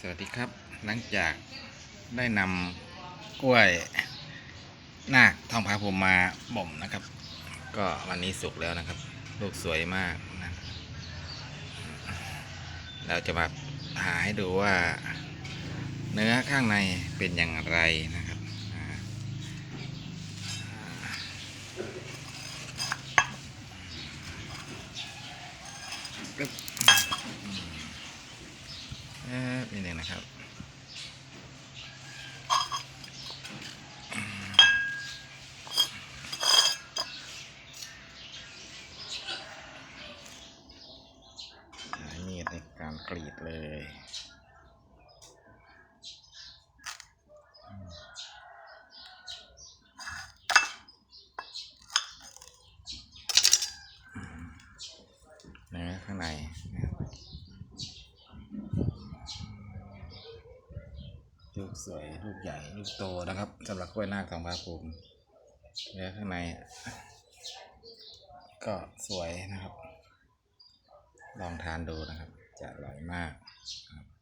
สวัสดีครับหลังจากได้นำกล้วยนาคทองพาภูมิมาบ่มนะครับ ก็วันนี้สุกแล้วนะครับ ลูกสวยมากนะเราจะมาหาให้ดูว่า เนื้อข้างในเป็นอย่างไรนะครับอ่ากึ๊บ นิดหนึ่งนะครับมีดในการกรีดเลยเนื้อข้างในนะครับ ลูกสวยลูกใหญ่ลูกโตนะครับสำหรับกล้วยนาคของพระภูมิเนื้อข้างใน ก็สวยนะครับ ลองทานดูนะครับ จะอร่อยมากครับ